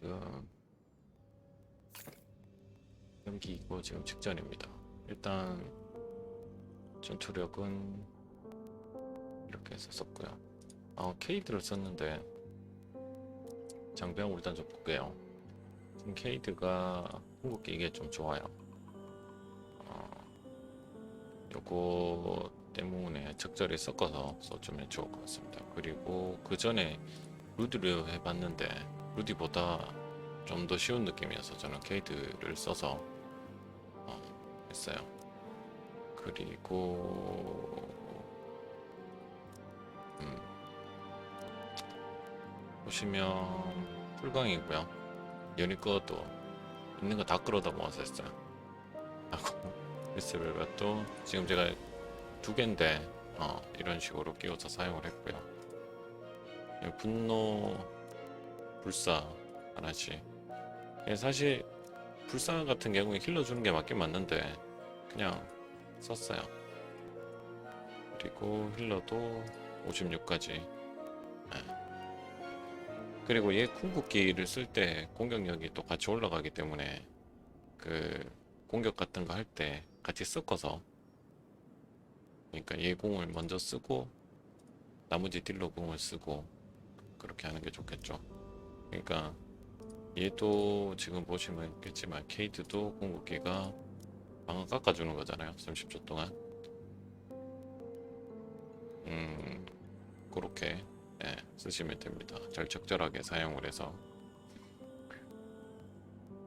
지금 경기이고 지금 직전입니다. 일단 전투력은 이렇게 해서 썼고요. 아 케이드를 썼는데 장비하고 일단 좀 볼게요. 지금 케이드가 궁극기 이게 좀 좋아요. 어, 요거 때문에 적절히 섞어서 써주면 좋을 것 같습니다. 그리고 그 전에 루디를 해봤는데 루디보다 좀 더 쉬운 느낌이어서 저는 케이드를 써서 어, 했어요. 그리고 음, 보시면 풀광이고요. 꺼도 있는 거 다 끌어다 모아서 했어요. 하고 리스벨벳도 지금 제가 두 개인데 어, 이런 식으로 끼워서 사용을 했고요. 이 분노 불사 하나씩. 예, 사실 불사 같은 경우에 힐러 주는 게 맞긴 맞는데 그냥 썼어요. 그리고 힐러도 56까지. 그리고 얘 궁극기를 쓸 때 공격력이 또 같이 올라가기 때문에 그 공격 같은 거 할 때 같이 섞어서 그러니까 얘 공을 먼저 쓰고 나머지 딜러 공을 쓰고 그렇게 하는 게 좋겠죠. 그러니까 얘도 지금 보시면 있겠지만 케이드도 궁극기가 방어 깎아주는 거잖아요. 30초 동안. 음, 그렇게 예, 쓰시면 됩니다. 절 적절하게 사용을 해서.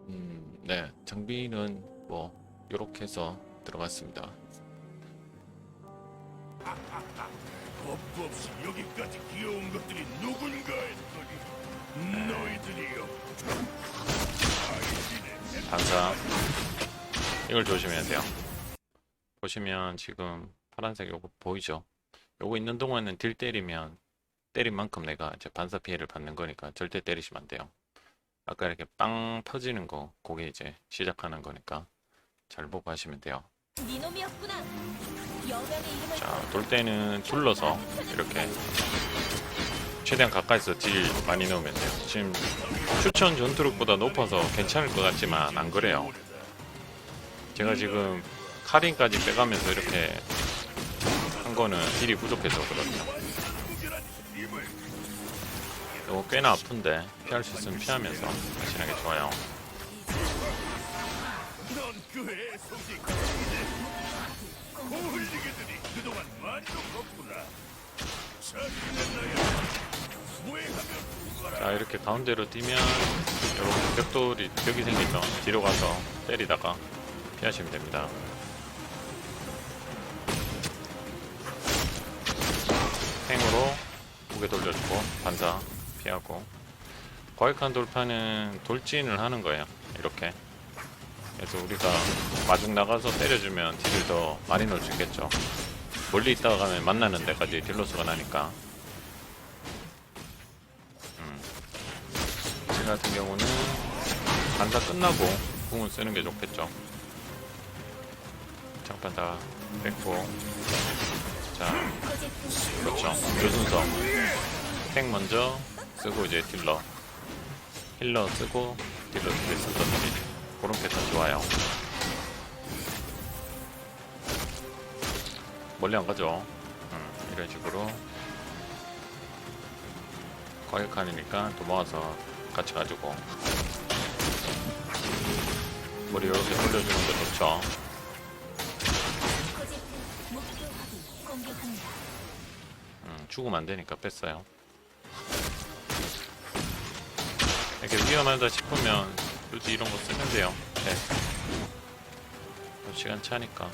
음, 네, 장비는 뭐 이렇게 해서 들어갔습니다. 겁도 없이 여기까지 귀여운 것들이 누군가 했더니 반사. 이걸 조심해야 돼요. 보시면 지금 파란색 요거 보이죠? 요거 있는 동안은 딜 때리면 때린 만큼 내가 이제 반사 피해를 받는 거니까 절대 때리시면 안 돼요. 아까 이렇게 빵 터지는 거 그게 이제 시작하는 거니까 잘 보고 하시면 돼요. 네 놈이었구나. 여명의 이름을 자돌 때는 둘러서 이렇게 최대한 가까이서 딜 많이 넣으면 돼요. 지금 추천 전투력보다 높아서 괜찮을 것 같지만 안 그래요. 제가 지금 카린까지 빼가면서 이렇게 한 거는 딜이 부족해서 그렇죠. 이거 꽤나 아픈데 피할 수 있으면 피하면서 하시는 게 좋아요 자 이렇게 가운데로 뛰면 이렇게 벽돌이 벽이 생기죠. 뒤로 가서 때리다가 피하시면 됩니다. 행으로 고개 돌려주고 반사 피하고. 거액한 돌파는 돌진을 하는 거예요. 이렇게. 그래서 우리가 마중 나가서 때려주면 딜을 더 많이 넣을 수 있겠죠. 멀리 있다가 가면 만나는 데까지 딜로스가 나니까 지 같은 경우는 반사 끝나고 궁을 쓰는 게 좋겠죠. 장판 다 뺐고 자 그렇죠 요 순서 탱 먼저 쓰고 이제 딜러 힐러 쓰고 딜러 두개 쓴다든지 그런 패턴 좋아요. 멀리 안 가죠. 음, 이런 식으로 과격하니까 또 모아서 같이 가지고 머리 이렇게 돌려주는 게 좋죠. 음, 죽으면 안 되니까 뺐어요. 이렇게 위험하다 싶으면 굳이 이런 거 쓰면 돼요. 네. 또 시간 차니까.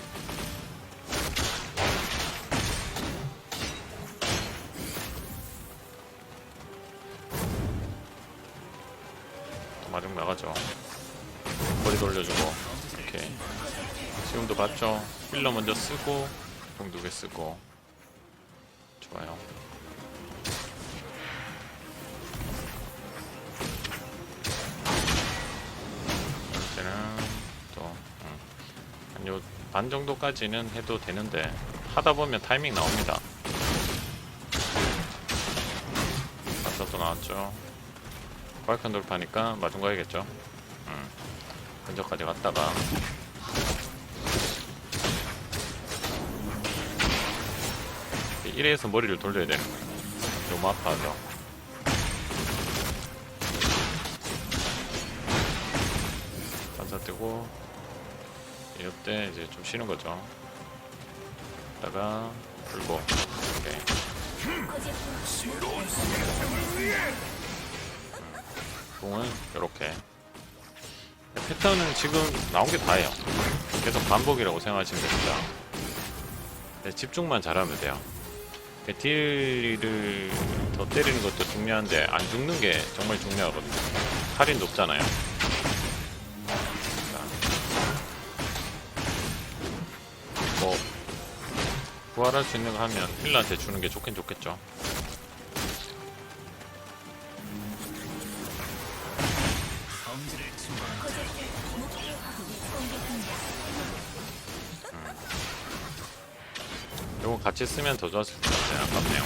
마중 나가죠. 머리 돌려주고 이렇게 지금도 봤죠. 힐러 먼저 쓰고 공 두 개 쓰고 좋아요. 이제는 또, 음, 한요반 정도까지는 해도 되는데, 하다 보면 타이밍 나옵니다. 반사도 나왔죠. 발칸 돌파니까 마중 가야겠죠. 음. 근처까지 갔다가 이래서 머리를 돌려야 되는 거예요. 너무 아파서. 반사 뜨고 이때 이제 좀 쉬는 거죠. 다가 풀고 오케이. 공은 이렇게 패턴은 지금 나온 게 다예요. 계속 반복이라고 생각하시면 됩니다. 네, 집중만 잘하면 돼요. 그 딜을 더 때리는 것도 중요한데 안 죽는 게 정말 중요하거든요. 할인 높잖아요. 자. 뭐 부활할 수 있는 거 하면 힐러한테 주는 게 좋긴 좋겠죠. 요거 같이 쓰면 더 좋았을 것 같아요. 아깝네요.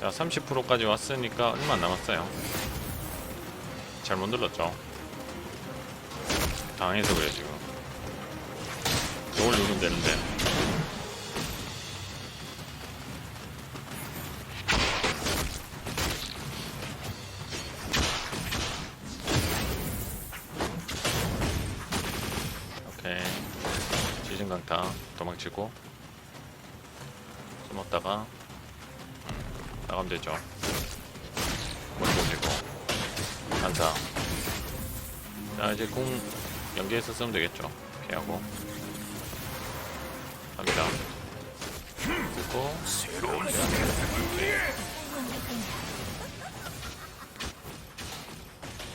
자, 30%까지 왔으니까 얼마 안 남았어요. 잘못 눌렀죠. 당해서 그래, 지금. 저걸 누르면 되는데. 강타 도망치고 숨었다가 음, 나가면 되죠. 머리 돌리고. 반사 자 이제 공 연계해서 쓰면 되겠죠. 피하고. 갑니다. 쓰고.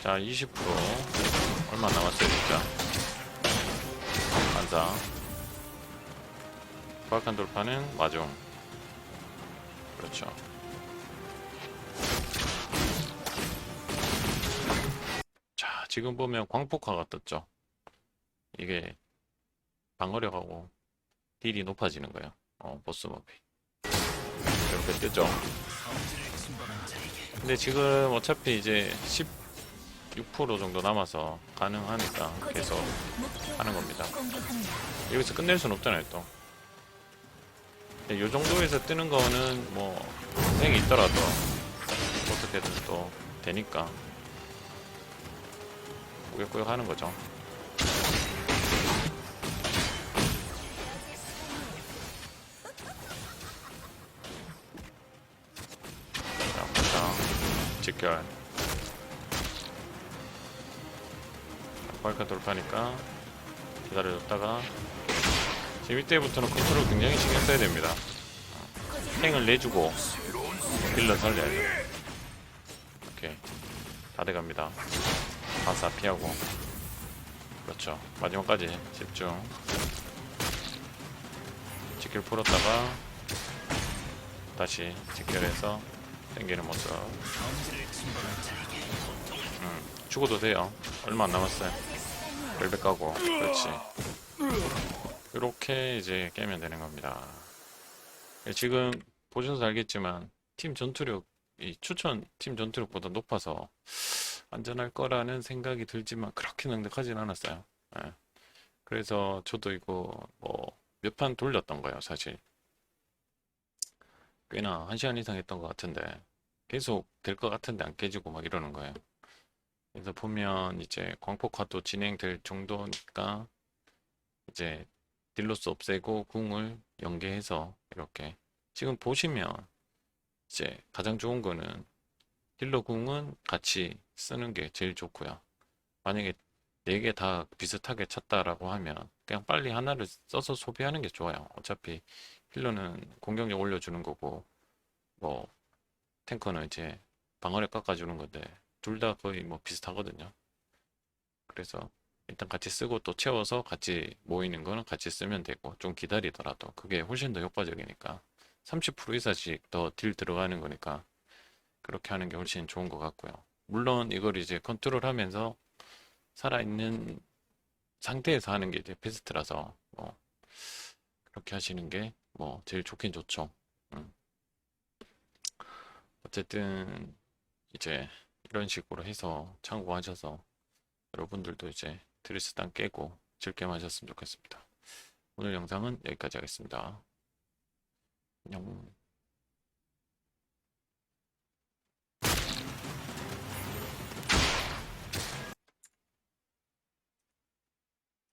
자20% 얼마 안 남았어요 진짜. 반사 부악한 돌파는 마중. 그렇죠. 자 지금 보면 광폭화가 떴죠. 이게 방어력하고 딜이 높아지는 거예요. 어 보스 몹이 이렇게 뜨죠. 근데 지금 어차피 이제 16% 정도 남아서 가능하니까 계속 하는 겁니다. 여기서 끝낼 순 없잖아요 또. 근데 요 정도에서 뜨는 거는 뭐 생이 있더라도 어떻게든 또 되니까 꾸역꾸역 하는 거죠. 자, 보자. 직결. 발카 돌파니까 기다려줬다가 지금 이때부터는 컨트롤 굉장히 신경 써야 됩니다. 탱을 내주고 딜러 살려야 돼요. 오케이. 다 돼갑니다. 바사 피하고. 그렇죠. 마지막까지 집중. 직결 풀었다가 다시 직결해서 당기는 모습. 음, 죽어도 돼요. 얼마 안 남았어요. 벨벳 까고. 그렇지. 이렇게 이제 깨면 되는 겁니다. 예, 지금 보셔서 알겠지만 팀 전투력 이 추천 팀 전투력보다 높아서 안전할 거라는 생각이 들지만 그렇게 넉넉하진 않았어요. 예. 그래서 저도 이거 뭐 몇 판 돌렸던 거예요, 사실. 꽤나 한 시간 이상 했던 것 같은데 계속 될 것 같은데 안 깨지고 막 이러는 거예요. 그래서 보면 이제 광폭화도 진행될 정도니까 이제 딜로스 없애고 궁을 연계해서 이렇게 지금 보시면 이제 가장 좋은 거는 딜러 궁은 같이 쓰는 게 제일 좋고요. 만약에 네개다 비슷하게 찼다라고 하면 그냥 빨리 하나를 써서 소비하는 게 좋아요. 어차피 힐러는 공격력 올려주는 거고 뭐 탱커는 이제 방어력 깎아주는 건데 둘 다 거의 뭐 비슷하거든요. 그래서 일단 같이 쓰고 또 채워서 같이 모이는 거는 같이 쓰면 되고 좀 기다리더라도 그게 훨씬 더 효과적이니까 30% 이상씩 더 딜 들어가는 거니까 그렇게 하는 게 훨씬 좋은 것 같고요. 물론 이걸 이제 컨트롤 하면서 살아있는 상태에서 하는 게 이제 베스트라서 뭐 그렇게 하시는 게 뭐 제일 좋긴 좋죠. 음. 어쨌든 이제 이런 식으로 해서 참고하셔서 여러분들도 이제 트리스탄 깨고 즐겜 하셨으면 좋겠습니다. 오늘 영상은 여기까지 하겠습니다. 안녕.